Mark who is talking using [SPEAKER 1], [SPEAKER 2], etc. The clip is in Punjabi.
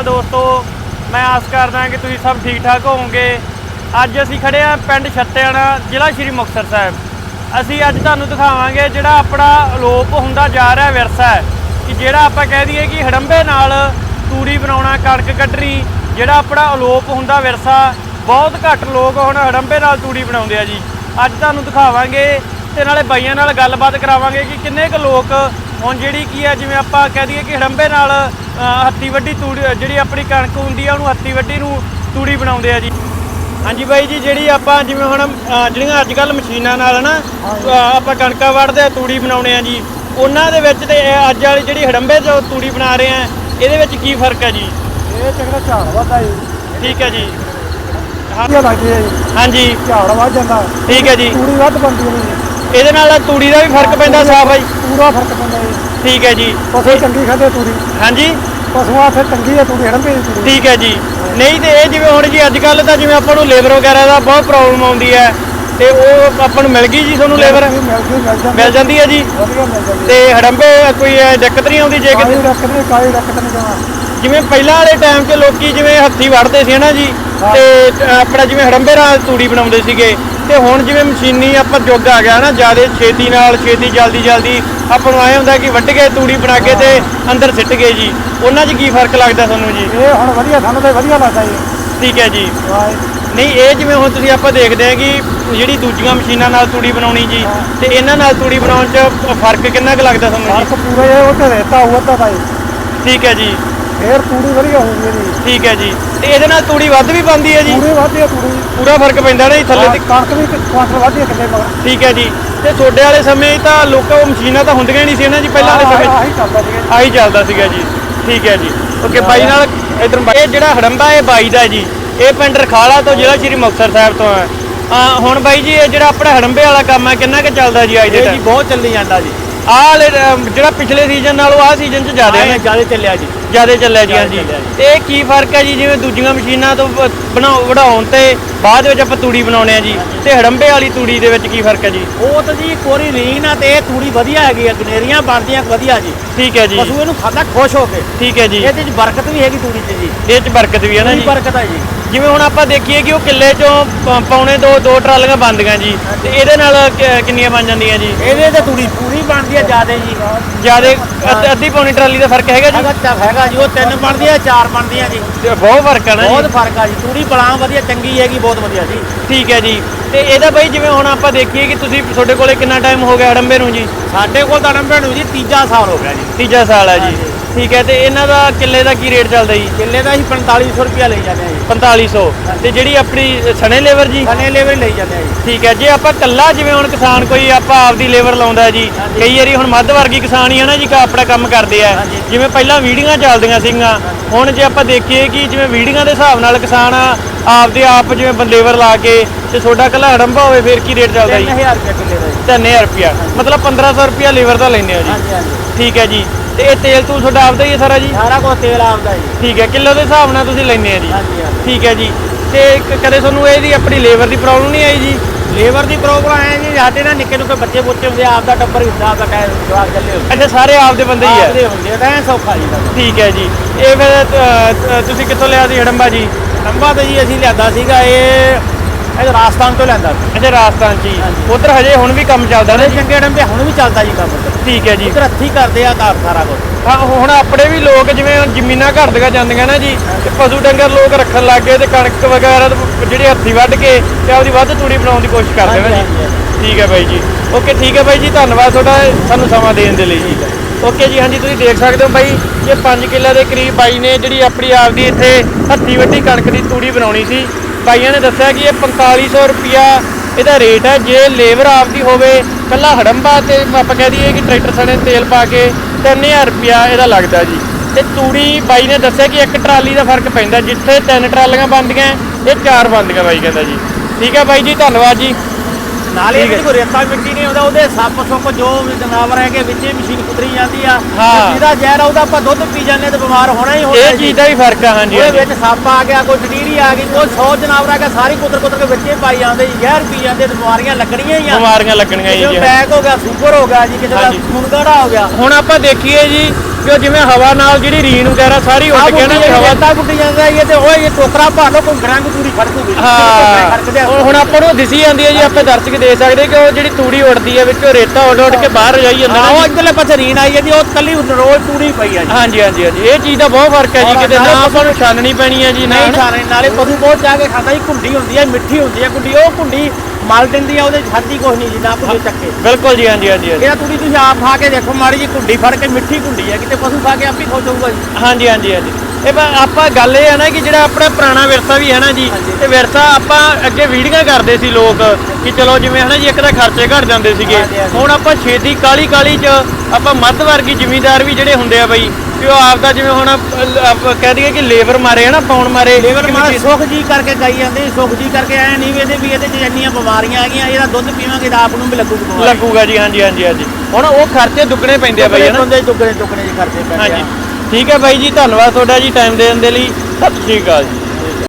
[SPEAKER 1] ਅਕਾਲ ਦੋਸਤੋ, ਮੈਂ ਆਸ ਕਰਦਾ ਕਿ ਤੁਸੀਂ ਸਭ ਠੀਕ ਠਾਕ ਹੋਵੋਗੇ। ਅੱਜ ਅਸੀਂ ਖੜੇ ਆ ਪਿੰਡ ਛੱਤਿਆਣਾ, ਜ਼ਿਲ੍ਹਾ ਸ਼੍ਰੀ ਮੁਕਤਸਰ ਸਾਹਿਬ। ਅਸੀਂ ਅੱਜ ਤੁਹਾਨੂੰ ਦਿਖਾਵਾਂਗੇ ਜਿਹੜਾ ਆਪਣਾ ਅਲੋਪ ਹੁੰਦਾ ਜਾ ਰਿਹਾ ਵਿਰਸਾ ਹੈ, ਕਿ ਜਿਹੜਾ ਆਪਾਂ ਕਹਿ ਦਈਏ ਕਿ ਹੜੰਬੇ ਨਾਲ ਤੂੜੀ ਬਣਾਉਣਾ, ਕਣਕ ਕੱਢਣੀ, ਜਿਹੜਾ ਆਪਣਾ ਅਲੋਪ ਹੁੰਦਾ ਵਿਰਸਾ, ਬਹੁਤ ਘੱਟ ਲੋਕ ਹੁਣ ਹੜੰਬੇ ਨਾਲ ਤੂੜੀ ਬਣਾਉਂਦੇ ਆ ਜੀ। ਅੱਜ ਤੁਹਾਨੂੰ ਦਿਖਾਵਾਂਗੇ ਤੇ ਨਾਲੇ ਬਾਈਆਂ ਨਾਲ ਗੱਲਬਾਤ ਕਰਾਵਾਂਗੇ ਕਿ ਕਿੰਨੇ ਕੁ ਲੋਕ ਹੁਣ ਜਿਹੜੀ ਕੀ ਹੈ ਜਿਵੇਂ ਆਪਾਂ ਕਹਿ ਦਈਏ ਕਿ ਹੜੰਬੇ ਨਾਲ ਹੱਥੀ ਵੱਡੀ ਤੂੜੀ ਜਿਹੜੀ ਆਪਣੀ ਕਣਕ ਹੁੰਦੀ ਆ ਉਹਨੂੰ ਹੱਥੀ ਵੱਡੀ ਨੂੰ ਤੂੜੀ ਬਣਾਉਂਦੇ ਆ ਜੀ। ਹਾਂਜੀ ਬਾਈ ਜੀ ਜਿਹੜੀ ਆਪਾਂ ਜਿਵੇਂ ਹੁਣ ਜਿਹੜੀਆਂ ਅੱਜ ਕੱਲ ਮਸ਼ੀਨਾਂ ਨਾਲ ਨਾ ਆਪਾਂ ਕਣਕਾਂ ਵੱਢਦੇ ਆ ਤੂੜੀ ਬਣਾਉਣੇ ਆ ਜੀ। ਉਹਨਾਂ ਦੇ ਵਿੱਚ ਤੇ ਅੱਜ ਵਾਲੀ ਜਿਹੜੀ ਹੜੰਬੇ 'ਚ ਤੂੜੀ ਬਣਾ ਰਹੇ ਆ ਇਹਦੇ ਵਿੱਚ ਕੀ ਫ਼ਰਕ ਹੈ ਜੀ?
[SPEAKER 2] ਇਹ ਚੱਕਰ ਝਾੜ ਵੱਧਦਾ ਜੀ।
[SPEAKER 1] ਠੀਕ ਹੈ ਜੀ। ਹਾਂਜੀ।
[SPEAKER 2] ਝਾੜ ਵੱਧ ਜਾਂਦਾ।
[SPEAKER 1] ਠੀਕ ਹੈ ਜੀ।
[SPEAKER 2] ਤੂੜੀ ਵੱਧ ਬਣਦੀ ਹੈ ਜੀ।
[SPEAKER 1] ਇਹਦੇ ਨਾਲ ਤੂੜੀ ਦਾ ਵੀ ਫ਼ਰਕ ਪੈਂਦਾ ਸਾਫ਼ ਹੈ ਜੀ
[SPEAKER 2] ਪੂਰਾ ਫ਼ਰਕ ਪੈਂਦਾ ਜੀ।
[SPEAKER 1] ਠੀਕ ਹੈ ਜੀ।
[SPEAKER 2] ਪਸ਼ੂ ਚੰਗੀ ਖਾਂਦੇ ਤੂੜੀ।
[SPEAKER 1] ਹਾਂਜੀ।
[SPEAKER 2] ਪਸ਼ੂਆਂ ਫਿਰ ਚੰਗੀ ਹੈ ਤੂੜੀ ਹੜੰਬੇ ਦੀ ਤੂੜੀ।
[SPEAKER 1] ਠੀਕ ਹੈ ਜੀ। ਨਹੀਂ ਤੇ ਇਹ ਜਿਵੇਂ ਹੁਣ ਜੀ ਅੱਜ ਕੱਲ ਤਾਂ ਜਿਵੇਂ ਆਪਾਂ ਨੂੰ ਲੇਬਰ ਵਗੈਰਾ ਦਾ ਬਹੁਤ ਪ੍ਰੋਬਲਮ ਆਉਂਦੀ ਹੈ। ਤੇ ਉਹ ਆਪਾਂ ਨੂੰ ਮਿਲ ਗਈ ਜੀ ਤੁਹਾਨੂੰ ਲੇਬਰ
[SPEAKER 2] ਮਿਲ ਗਈ ਮਿਲ ਜਾਂਦੀ।
[SPEAKER 1] ਮਿਲ ਜਾਂਦੀ ਹੈ ਜੀ?
[SPEAKER 2] ਵਧੀਆ ਮਿਲ ਜਾਂਦੀ
[SPEAKER 1] ਤੇ ਹੜੰਬੇ ਕੋਈ ਇਹ ਦਿੱਕਤ ਨਹੀਂ ਆਉਂਦੀ ਜੇ ਕਿਤੇ
[SPEAKER 2] ਕਾਈ ਨਹੀਂ ਜਾਣਾ
[SPEAKER 1] ਜਿਵੇਂ ਪਹਿਲਾਂ ਵਾਲੇ ਟਾਈਮ 'ਚ ਲੋਕੀ ਜਿਵੇਂ ਹੱਥੀ ਵੜਦੇ ਸੀ ਨਾ ਜੀ। ਤੇ ਅ, ਆਪਣਾ ਜਿਵੇਂ ਹੜੰਬੇ ਨਾਲ ਤੂੜੀ ਬਣਾਉਂਦੇ ਸੀਗੇ। ਤੇ ਹੁਣ ਜਿਵੇਂ ਮਸ਼ੀਨੀ ਆਪਾਂ ਯੁੱਗ ਆ ਗਿਆ ਨਾ ਜ਼ਿਆਦਾ ਛੇਤੀ ਨਾਲ ਛੇਤੀ ਜਲਦੀ ਜਲਦੀ ਆਪਾਂ ਨੂੰ ਆਏ ਹੁੰਦਾ ਕਿ ਵੱਢ ਕੇ ਤੂੜੀ ਬਣਾ ਕੇ ਤੇ ਅੰਦਰ ਸਿੱਟ ਗਏ ਜੀ। ਉਹਨਾਂ 'ਚ ਕੀ ਫ਼ਰਕ ਲੱਗਦਾ ਤੁਹਾਨੂੰ ਜੀ?
[SPEAKER 2] ਇਹ ਹੁਣ ਵਧੀਆ ਸਾਨੂੰ ਤੇ ਵਧੀਆ ਲੱਗਦਾ ਜੀ।
[SPEAKER 1] ਠੀਕ ਹੈ ਜੀ। ਨਹੀਂ ਇਹ ਜਿਵੇਂ ਹੁਣ ਤੁਸੀਂ ਆਪਾਂ ਦੇਖਦੇ ਆ ਕਿ ਜਿਹੜੀ ਦੂਜੀਆਂ ਮਸ਼ੀਨਾਂ ਨਾਲ ਤੂੜੀ ਬਣਾਉਣੀ ਜੀ ਤੇ ਇਹਨਾਂ ਨਾਲ ਤੂੜੀ ਬਣਾਉਣ 'ਚ ਫ਼ਰਕ ਕਿੰਨਾ ਕੁ ਲੱਗਦਾ ਤੁਹਾਨੂੰ
[SPEAKER 2] ਫ਼ਰਕ
[SPEAKER 1] ਜੀ
[SPEAKER 2] ਪੂਰਾ ਇਹ ਉਹ ਤੇ ਰਹਿਤਾ ਹੋਊਗਾ ਤਾਂ ਜੀ।
[SPEAKER 1] ਠੀਕ ਹੈ ਜੀ।
[SPEAKER 2] ਫੇਰ ਤੂੜੀ ਵਧੀਆ ਹੋਊਗੀ ਇਹਦੀ।
[SPEAKER 1] ਠੀਕ ਹੈ ਜੀ। ਤੇ ਇਹਦੇ ਨਾਲ ਤੂੜੀ ਵੱਧ ਵੀ ਪਾਉਂਦੀ ਹੈ ਜੀ?
[SPEAKER 2] ਪੂਰੀ ਵੱਧਦੀ ਹੈ ਤੂੜੀ।
[SPEAKER 1] ਪੂਰਾ ਫ਼ਰਕ ਪੈਂਦਾ ਨਾ ਜੀ ਥੱਲੇ ਤੇ?
[SPEAKER 2] ਕਣਕ ਵੀ ਕੁਆਂਟਲ ਵੱਧਦੀ ਹੈ ਕਿੰਨੇ ਮਗਰ।
[SPEAKER 1] ਠੀਕ ਹੈ ਜੀ। ਤੇ ਤੁਹਾਡੇ ਵਾਲੇ ਸਮੇਂ 'ਚ ਤਾਂ ਲੋਕਾਂ ਉਹ ਮਸ਼ੀਨਾਂ ਤਾਂ ਹੁੰਦੀਆਂ ਹੀ ਨਹੀਂ ਸੀ ਨਾ ਜੀ ਪਹਿਲਾਂ ਵਾਲੇ ਸਮੇਂ 'ਚ?
[SPEAKER 2] ਆਹੀ ਚੱਲਦਾ ਸੀਗਾ ਜੀ।
[SPEAKER 1] ਆਹੀ ਚੱਲਦਾ ਸੀਗਾ ਜੀ। ਠੀਕ ਹੈ ਜੀ। ਓਕੇ ਬਾਈ ਨਾਲ ਇਧਰ ਇਹ ਜਿਹੜਾ ਹੜੰਬਾ ਇਹ ਬਾਈ ਦਾ ਜੀ। ਇਹ ਪਿੰਡ ਰਖਾਲਾ ਤੋਂ ਜ਼ਿਲ੍ਹਾ ਸ਼੍ਰੀ ਮੁਕਤਸਰ ਸਾਹਿਬ ਤੋਂ ਹੈ। ਆ ਹੁਣ ਬਾਈ ਜੀ ਇਹ ਜਿਹੜਾ ਆਪਣਾ ਹੜੰਬੇ ਵਾਲਾ ਕੰਮ ਹੈ ਕਿੰਨਾ ਕੁ ਚੱਲਦਾ ਜੀ ਅੱਜ ਦੇ
[SPEAKER 3] ਇਹ ਜੀ
[SPEAKER 1] ਟਾਈਮ
[SPEAKER 3] ਬਹੁਤ ਚੱਲੀ ਜਾਂਦਾ ਜੀ।
[SPEAKER 1] ਆਹ ਵਾਲੇ, ਅਮ, ਜਿਹੜਾ ਪਿਛਲੇ ਸੀਜ਼ਨ ਨਾਲੋਂ ਆਹ ਸੀਜ਼ਨ 'ਚ ਜ਼ਿਆਦਾ ਹੈ
[SPEAKER 3] ਜ਼ਿਆਦਾ ਚੱਲਿਆ ਜੀ।
[SPEAKER 1] ਜ਼ਿਆਦਾ ਚੱਲਿਆ ਜੀ। ਹਾਂਜੀ। ਤੇ ਇਹ ਕੀ ਫ਼ਰਕ ਹੈ ਜੀ? ਜਿਵੇਂ ਦੂਜੀਆਂ ਮਸ਼ੀਨਾਂ ਤੋਂ ਬਣਾਉ ਵਢਾਉਣ ਤੇ ਬਾਅਦ ਵਿੱਚ ਆਪਾਂ ਤੂੜੀ ਬਣਾਉਣੇ ਆ ਜੀ। ਤੇ ਹੜੰਬੇ ਵਾਲੀ ਤੂੜੀ ਦੇ ਵਿੱਚ ਕੀ ਫ਼ਰਕ ਹੈ ਜੀ?
[SPEAKER 3] ਉਹ ਤਾਂ ਜੀ ਕੋਰੀ ਲੀਨ ਆ ਤੇ ਇਹ ਤੂੜੀ ਵਧੀਆ ਹੈਗੀ ਆ ਗਨੇਰੀਆਂ ਬਣਦੀਆਂ ਵਧੀਆ ਜੀ।
[SPEAKER 1] ਠੀਕ ਹੈ ਜੀ।
[SPEAKER 3] ਪਸ਼ੂ ਇਹਨੂੰ ਖਾਂਦਾ ਖੁਸ਼ ਹੋ ਕੇ।
[SPEAKER 1] ਠੀਕ ਹੈ ਜੀ।
[SPEAKER 3] ਇਹਦੇ ਚ ਬਰਕਤ ਵੀ ਹੈਗੀ ਤੂੜੀ 'ਚ ਜੀ।
[SPEAKER 1] ਇਹ 'ਚ ਬਰਕਤ ਵੀ ਹੈ ਨਾ ਜੀ।
[SPEAKER 3] ਬਰਕਤ ਹੈ ਜੀ।
[SPEAKER 1] ਜਿਵੇਂ ਹੁਣ ਆਪਾਂ ਦੇਖੀਏ ਕਿ ਉਹ ਕਿੱਲੇ ਚੋਂ ਪੌਣੇ ਦੋ ਦੋ ਟਰਾਲੀਆਂ ਬੰਦੀਆਂ ਜੀ। ਤੇ ਇਹਦੇ ਨਾਲ ਕਿ- ਕਿੰਨੀਆਂ ਬਣ ਜਾਂਦੀਆਂ ਜੀ?
[SPEAKER 3] ਇਹਦੇ ਤੇ ਤੂੜੀ ਪੂਰੀ ਬਣਦੀ ਆ ਜਿਆਦੇ ਜੀ।
[SPEAKER 1] ਜਿਆਦੇ ਅੱਧ- ਪੌਣੀ ਟਰਾਲੀ ਦਾ ਫ਼ਰਕ ਹੈਗਾ ਜੀ?
[SPEAKER 3] ਹੈਗਾ ਤਾਂ ਹੈਗਾ ਜੀ ਉਹ ਤਿੰਨ ਬਣਦੀਆਂ ਚਾਰ ਬਣਦੀਆਂ ਜੀ।
[SPEAKER 1] ਤੇ ਬਹੁਤ ਫ਼ਰਕ ਹੈ ਨਾ
[SPEAKER 3] ਬਹੁਤ ਫ਼ਰਕ ਆ ਜੀ ਤੂੜੀ ਬਲਾਂ ਵਧੀਆ ਚੰਗੀ ਹੈਗੀ ਬਹੁਤ ਵਧੀਆ ਜੀ।
[SPEAKER 1] ਠੀਕ ਹੈ ਜੀ। ਤੇ ਇਹਦਾ ਬਈ ਜਿਵੇਂ ਹੁਣ ਆਪਾਂ ਦੇਖੀਏ ਕਿ ਤੁਸੀਂ ਤੁਹਾਡੇ ਕੋਲੇ ਕਿੰਨਾ ਟਾਈਮ ਹੋ ਗਿਆ ਹੜੰਬੇ ਨੂੰ ਜੀ?
[SPEAKER 3] ਸਾਡੇ ਕੋਲ ਤਾਂ ਨੰਬਰ ਨੂੰ ਜੀ ਤੀਜਾ ਸਾਲ ਹੋ ਗਿਆ ਜੀ।
[SPEAKER 1] ਤੀਜਾ ਸਾਲ ਹੈ ਜੀ।
[SPEAKER 3] ਹਾਂਜੀ।
[SPEAKER 1] ਠੀਕ ਹੈ ਤੇ ਇਹਨਾਂ ਦਾ ਕਿੱਲੇ ਦਾ ਕੀ ਰੇਟ ਚੱਲਦਾ ਜੀ?
[SPEAKER 3] ਕਿੱਲੇ ਦਾ ਅਸੀਂ 4500 ਰੁਪਿਆ ਲਈ ਜਾਂਦੇ ਆ ਜੀ।
[SPEAKER 1] 4500 ਤੇ ਜਿਹੜੀ ਆਪਣੀ ਸਣੇ ਲੇਬਰ ਜੀ?
[SPEAKER 3] ਸਨੇ ਲੈਵਲ ਲਈ ਜਾਂਦੇ ਆ ਜੀ।
[SPEAKER 1] ਠੀਕ ਹੈ ਜੇ ਆਪਾਂ ਕੱਲਾ ਜਿਵੇਂ ਹੁਣ ਕਿਸਾਨ ਕੋਈ ਆਪਾਂ ਆਪਦੀ ਲੇਬਰ ਲਾਉਂਦਾ ਜੀ। ਕਈ ਵਾਰੀ ਹੁਣ ਮੱਧ ਵਰਗੀ ਕਿਸਾਨ ਹੀ ਹੈ ਨਾ ਜੀ ਕਿ ਆਪਣਾ ਕੰਮ ਕਰਦੇ ਆ। ਜਿਵੇਂ ਪਹਿਲਾਂ ਵੀਡੀਆਂ ਚੱਲਦੀਆਂ ਸੀਗੀਆਂ ਹੁਣ ਜੇ ਆਪਾਂ ਦੇਖੀਏ ਕਿ ਜਿਵੇਂ ਵੀਡੀਆਂ ਦੇ ਹਿਸਾਬ ਨਾਲ ਕਿਸਾਨ ਆਪਦੇ ਆਪ ਜਿਵੇਂ ਲੇਬਰ ਲਾ ਕੇ ਤੇ ਤੁਹਾਡਾ ਕੱਲਾ ਹੜੰਬਾ ਹੋਵੇ ਫਿਰ ਕੀ ਰੇਟ ਚੱਲਦਾ ਜੀ?
[SPEAKER 3] 3000 ਰੁਪਏ ਕਿੱਲੇ ਦਾ ਜੀ।
[SPEAKER 1] 3000 ਰੁਪਿਆ ਮਤਲਬ 1500 ਰੁਪਿਆ ਲੇਬਰ ਦਾ ਲੈਂਦੇ ਹੋ ਜੀ।
[SPEAKER 3] ਹਾਂਜੀ ਹਾਂਜੀ।
[SPEAKER 1] ਠੀਕ ਹੈ ਜੀ। ਤੇ ਇਹ ਤੇਲ ਤੂਲ ਤੁਹਾਡਾ ਆਪਦਾ ਹੀ ਹੈ ਸਾਰਾ ਜੀ?
[SPEAKER 3] ਸਾਰਾ ਕੁਝ ਤੇਲ ਆਪਦਾ ਜੀ।
[SPEAKER 1] ਠੀਕ ਹੈ ਕਿਲੋ ਦੇ ਹਿਸਾਬ ਨਾਲ ਤੁਸੀਂ ਲੈਂਦੇ ਆ ਜੀ।
[SPEAKER 3] ਹਾਂਜੀ ਹਾਂਜੀ।
[SPEAKER 1] ਠੀਕ ਹੈ ਜੀ। ਤੇ ਕ- ਕਦੇ ਤੁਹਾਨੂੰ ਇਹਦੀ ਆਪਣੀ ਲੇਬਰ ਦੀ ਪ੍ਰੋਬਲਮ ਨਹੀਂ ਆਈ ਜੀ?
[SPEAKER 3] ਲੇਬਰ ਦੀ ਪ੍ਰੋਬਲਮ ਹੈ ਜੀ ਸਾਡੇ ਨਾਲ ਨਿੱਕੇ ਨਿੱਕੇ ਬੱਚੇ ਬੁੱਚੇ ਹੁੰਦੇ ਆ ਆਪਦਾ ਟੱਬਰ ਹੁੰਦਾ ਆਪਦਾ ਟਾਇਰ ਜਵਾਕ ਚੱਲੇ ਹੁੰਦੇ
[SPEAKER 1] ਅੱਛਾ ਸਾਰੇ ਆਪਦੇ ਬੰਦੇ ਹੀ
[SPEAKER 3] ਆਪਦੇ
[SPEAKER 1] ਹੈ
[SPEAKER 3] ਹੁੰਦੇ ਆ ਤਾਂ ਐਂ ਸੌਖਾ ਜੀ ਦਾ
[SPEAKER 1] ਠੀਕ ਹੈ ਜੀ। ਇਹ ਫਿਰ ਅ, ਅ, ਤੁਸੀਂ ਕਿੱਥੋਂ ਲਿਆ ਸੀ ਹੜੰਬਾ ਜੀ?
[SPEAKER 3] ਲੰਬਾ ਤੇ ਜੀ ਅਸੀਂ ਲਿਆਂਦਾ ਸੀਗਾ ਇਹ ਇਹ ਰਾਜਸਥਾਨ ਤੋਂ ਲਿਆਂਦਾ ਸੀ।
[SPEAKER 1] ਅੱਛਾ ਰਾਜਸਥਾਨ ਚ ਹੀ।
[SPEAKER 3] ਹਾਂਜੀ।
[SPEAKER 1] ਉਧਰ ਹਜੇ ਹੁਣ ਵੀ ਕੰਮ ਚੱਲਦਾ ਨਾ ਜੀ?
[SPEAKER 3] ਚੰਗੇ ਡੰਬੇ ਹੁਣ ਵੀ ਚੱਲਦਾ ਜੀ ਕੰਮ
[SPEAKER 1] ਠੀਕ ਹੈ ਜੀ।
[SPEAKER 3] ਉਧਰ ਹੱਥੀ ਕਰਦੇ ਆ ਕੰਮ ਸਾਰਾ ਕੁਝ
[SPEAKER 1] ਹਾਂ ਹੁਣ ਆਪਣੇ ਵੀ ਲੋਕ ਜਿਵੇਂ ਹੁਣ ਜ਼ਮੀਨਾਂ ਘਟਦੀਆਂ ਜਾਂਦੀਆਂ ਨਾ ਜੀ ਤੇ ਪਸ਼ੂ ਡੰਗਰ ਲੋਕ ਰੱਖਣ ਲੱਗ ਗਏ ਤੇ ਕਣਕ ਵਗੈਰਾ ਤੇ ਜਿਹੜੇ ਹੱਥੀ ਵੱਢ ਕੇ ਤੇ ਆਪਦੀ ਵੱਧ ਤੂੜੀ ਬਣਾਉਣ ਦੀ ਕੋਸ਼ਿਸ਼ ਕਰਦੇ ਨੇ
[SPEAKER 3] ਹਾਂਜੀ,
[SPEAKER 1] ਜੀ। ਠੀਕ ਹੈ ਬਾਈ ਜੀ। ਓਕੇ ਠੀਕ ਹੈ ਬਾਈ ਜੀ ਧੰਨਵਾਦ ਤੁਹਾਡਾ ਸਾਨੂੰ ਸਮਾਂ ਦੇਣ ਦੇ ਲਈ ਜੀ। ਓਕੇ ਜੀ ਹਾਂਜੀ ਤੁਸੀਂ ਦੇਖ ਸਕਦੇ ਹੋ ਬਾਈ ਇਹ 5 ਕਿੱਲੇ ਦੇ ਕਰੀਬ ਬਾਈ ਨੇ ਜਿਹੜੀ ਆਪਣੀ ਆਪਦੀ ਇੱਥੇ ਹੱਥੀ ਵੱਢੀ ਕਣਕ ਦੀ ਤੂੜੀ ਬਣਾਉਣੀ ਸੀ ਬਾਈਆਂ ਨੇ ਦੱਸਿਆ ਕਿ ਇਹ 4500 ਰੁਪਿਆ ਇਹਦਾ ਰੇਟ ਹੈ। ਜੇ ਲੇਬਰ ਆਪਦੀ ਹੋਵੇ, ਕੱਲਾ ਹੜੰਬਾ ਤੇ ਆਪਾਂ ਕਹਿ ਦਈਏ ਕਿ ਟਰੈਕਟਰ ਸਣੇ ਤੇਲ ਪਾ ਕੇ 3000 ਰੁਪਿਆ ਇਹਦਾ ਲੱਗਦਾ ਜੀ। ਤੇ ਤੂੜੀ ਬਾਈ ਨੇ ਦੱਸਿਆ ਕਿ ਇੱਕ ਟਰਾਲੀ ਦਾ ਫ਼ਰਕ ਪੈਂਦਾ, ਜਿੱਥੇ ਤਿੰਨ ਟਰਾਲੀਆਂ ਬੰਦੀਆਂ ਇਹ ਚਾਰ ਬੰਦੀਆਂ ਬਾਈ ਕਹਿੰਦਾ ਜੀ। ਠੀਕ ਹੈ ਬਾਈ ਜੀ, ਧੰਨਵਾਦ ਜੀ।
[SPEAKER 3] ਨਾਲੇ
[SPEAKER 1] ਹੈ।
[SPEAKER 3] ਇਹਦੇ ਕੋਈ ਰੇਤਾ ਮਿੱਟੀ ਨਹੀਂ ਆਉਂਦਾ ਉਹਦੇ ਸੱਪ ਸੁੱਪ ਜੋ ਜਨਾਵਰ ਹੈਗੇ ਵਿੱਚ ਹੀ ਮਸ਼ੀਨ ਕੁਤਰੀ ਜਾਂਦੀ ਆ
[SPEAKER 1] ਹਾਂ।
[SPEAKER 3] ਤੇ ਜਿਹਦਾ ਜ਼ਹਿਰ ਆ ਉਹਦਾ ਆਪਾਂ ਦੁੱਧ ਪੀ ਜਾਂਦੇ ਤੇ ਬਿਮਾਰ ਹੋਣਾ ਹੀ ਹੋਣਾ
[SPEAKER 1] ਇਹ
[SPEAKER 3] ਜੀ।
[SPEAKER 1] ਚੀਜ਼ ਦਾ ਵੀ ਫ਼ਰਕ ਆ ਹਾਂਜੀ
[SPEAKER 3] ਉਹਦੇ
[SPEAKER 1] ਹਾਂਜੀ।
[SPEAKER 3] ਵਿੱਚ ਸੱਪ ਆ ਗਿਆ ਕੋਈ ਡਨੀਰੀ ਆ ਗਈ ਕੋਈ 100 ਜਨਾਵਰ ਆ ਗਿਆ ਸਾਰੀ ਕੁਤਰ ਕੁਤਰ ਕੇ ਵਿੱਚੇ ਪਾਈ ਜਾਂਦੇ ਜੀ ਜ਼ਹਿਰ ਪੀ ਜਾਂਦੇ ਤੇ ਬਿਮਾਰੀਆਂ ਲੱਗਣੀਆਂ ਹੀ ਆ
[SPEAKER 1] ਬਿਮਾਰੀਆਂ ਲੱਗਣੀਆਂ ਜੀ
[SPEAKER 3] ਕਿਸੇ
[SPEAKER 1] ਜੀ
[SPEAKER 3] ਨੂੰ ਹੋ ਗਿਆ ਸ਼ੂਗਰ ਹੋ ਗਿਆ ਜੀ ਕਿਸੇ ਦਾ
[SPEAKER 1] ਹਾਂਜੀ।
[SPEAKER 3] ਖੂਨਗੜਾ ਹੋ ਗਿਆ
[SPEAKER 1] ਹੁਣ ਆਪਾਂ ਦੇਖੀਏ ਜੀ ਕਿ ਉਹ ਜਿਵੇਂ ਹਵਾ ਨਾਲ ਜਿਹੜੀ ਰੀਨ ਵਗੈਰਾ ਸਾਰੀ ਉੱਡ ਕੇ ਨਾ ਜੀ ਹਵਾ
[SPEAKER 3] ਹਵਾ ਗੁੱਡੀ ਜਾਂਦਾ ਇਹ ਤੇ ਉਹ ਇਹ ਟੋਕਰਾ ਭਾ ਲੋ ਕੋਈ ਗਰਾਂ ਤੂੜੀ ਖੜਕੂਗੀ
[SPEAKER 1] ਹਾਂ।
[SPEAKER 3] ਖੜਕਦੇ ਆ।
[SPEAKER 1] ਹੁਣ ਆਪਾਂ ਨੂੰ ਦਿਸੀ ਜਾਂਦੀ ਹੈ ਜੀ ਆਪਾਂ ਦਰਸ਼ਕ ਦੇ ਸਕਦੇ ਕਿ ਉਹ ਜਿਹੜੀ ਤੂੜੀ ਉੱਡਦੀ ਹੈ ਵਿੱਚੋਂ ਰੇਤਾ ਉੱਡ ਉੱਡ ਕੇ ਬਾਹਰ ਜਾਈ ਜਾਂਦਾ
[SPEAKER 3] ਹਾਂ
[SPEAKER 1] ਨਾ
[SPEAKER 3] ਉਹ। ਇੱਧਰਲੇ ਪਾਸੇ ਰੀਨ ਆਈ ਜਾਂਦੀ ਉਹ ਕੱਲੀ ਰੋਜ਼ ਤੂੜੀ ਪਈ ਆ ਜੀ।
[SPEAKER 1] ਹਾਂਜੀ ਹਾਂਜੀ ਹਾਂਜੀ। ਇਹ ਚੀਜ਼ ਦਾ ਬਹੁਤ ਫ਼ਰਕ ਹੈ ਜੀ ਕਿਤੇ ਨਾ ਆਪਾਂ ਨੂੰ ਛਾਨਣੀ ਪੈਣੀ ਹੈ ਜੀ ਨਾ।
[SPEAKER 3] ਨਹੀਂ ਖਾਣੇ ਨਾਲੇ ਪਸ਼ੂ ਬਹੁਤ ਜਾ ਕੇ ਖਾਂਦਾ ਜੀ ਕੁੰਡੀ ਹੁੰਦੀ ਹੈ ਮਿੱਠੀ ਹੁੰਦੀ ਹੈ ਕੁੰਡੀ ਉਹ ਕੁੰਡੀ ਮਲ ਦਿੰਦੀ ਆ ਉਹਦੇ ਛਾਤੀ ਕੁਛ ਨਹੀਂ ਜੀ ਨਾ ਕੁੰਡੀ ਚੱਕੇ।
[SPEAKER 1] ਬਿਲਕੁਲ ਜੀ ਹਾਂਜੀ ਹਾਂਜੀ ਹਾਂਜੀ।
[SPEAKER 3] ਇਹ ਤੂੜੀ ਤੁਸੀਂ ਆਪ ਖਾ ਕੇ ਦੇਖੋ ਮਾੜੀ ਜੀ ਕੁੰਡੀ ਫੜ ਕੇ ਮਿੱਠੀ ਕੁੰਡੀ ਹੈ ਕਿਤੇ ਪਸ਼ੂ ਖਾ ਕੇ ਆਪ ਹੀ ਖੁਸ਼ ਹੋਊਗਾ ਜੀ।
[SPEAKER 1] ਹਾਂਜੀ ਹਾਂਜੀ ਹਾਂਜੀ। ਇਹ ਬ- ਆਪਾਂ ਗੱਲ ਇਹ ਹੈ ਨਾ ਕਿ ਜਿਹੜਾ ਆਪਣਾ ਪੁਰਾਣਾ ਵਿਰਸਾ ਵੀ ਹੈ ਨਾ ਜੀ
[SPEAKER 3] ਹਾਂਜੀ।
[SPEAKER 1] ਤੇ ਵਿਰਸਾ ਆਪਾਂ ਅੱਗੇ ਵੀਡੀਆਂ ਕਰਦੇ ਸੀ ਲੋਕ ਕਿ ਚਲੋ ਜਿਵੇਂ ਹਨਾ ਜੀ ਇੱਕ ਤਾਂ ਖਰਚੇ ਘਟ ਜਾਂਦੇ ਸੀਗੇ।
[SPEAKER 3] ਹਾਂਜੀ, ਹਾਂਜੀ।
[SPEAKER 1] ਹੁਣ ਆਪਾਂ ਛੇਤੀ ਕਾਲੀ ਕਾਲੀ ਚ ਆਪਾਂ ਮੱਧ ਵਰਗੀ ਜ਼ਿਮੀਂਦਾਰ ਵੀ ਜਿਹੜੇ ਹੁੰਦੇ ਆ ਬਈ ਕਿ ਉਹ ਆਪਦਾ ਜਿਵੇਂ ਹੁਣ ਆਪਾਂ ਕਹਿ ਦਈਏ ਕਿ ਲੇਬਰ ਮਾਰੇ ਹਨਾ ਪਾਉਣ ਮਾਰੇ
[SPEAKER 3] ਲੇਵਰ
[SPEAKER 1] ਕਿ
[SPEAKER 3] ਮਾਰ ਸੁੱਖ ਜੀ ਕਰਕੇ ਗਾਈ ਜਾਂਦੇ ਸੁੱਖ ਜੀ ਕਰਕੇ ਐ ਨਹੀਂ ਵੀ ਇਹਦੇ ਵੀ ਇਹਦੇ ਚ ਇੰਨੀਆਂ ਬਿਮਾਰੀਆਂ ਆ ਗਈਆਂ ਇਹਦਾ ਦੁੱਧ ਪੀਵਾਂਗੇ ਤਾਂ ਆਪ ਨੂੰ ਵੀ ਲੱਗੂਗੀ ਬਿਮਾਰੀ।
[SPEAKER 1] ਲੱਗੂਗਾ ਜੀ ਹਾਂਜੀ ਹਾਂਜੀ ਹਾਂਜੀ। ਹੁਣ ਉਹ ਖਰਚੇ ਦੁੱਗਣੇ ਪੈਂਦੇ ਆ ਬਈ ਹਨਾ।
[SPEAKER 3] ਬੰਦੇ ਦੁੱਗਣੇ ਦੁੱਗਣੇ ਜੀ ਖਰਚੇ ਪੈਂਦੇ ਆ।
[SPEAKER 1] ਹਾਂਜੀ। ਠੀਕ ਹੈ ਬਾਈ ਜੀ ਧੰਨਵਾਦ ਤੁਹਾਡਾ ਜੀ ਟਾਈਮ ਦੇਣ ਦੇ ਲਈ। ਸਤਿ ਸ਼੍ਰੀ ਅਕਾਲ ਜੀ।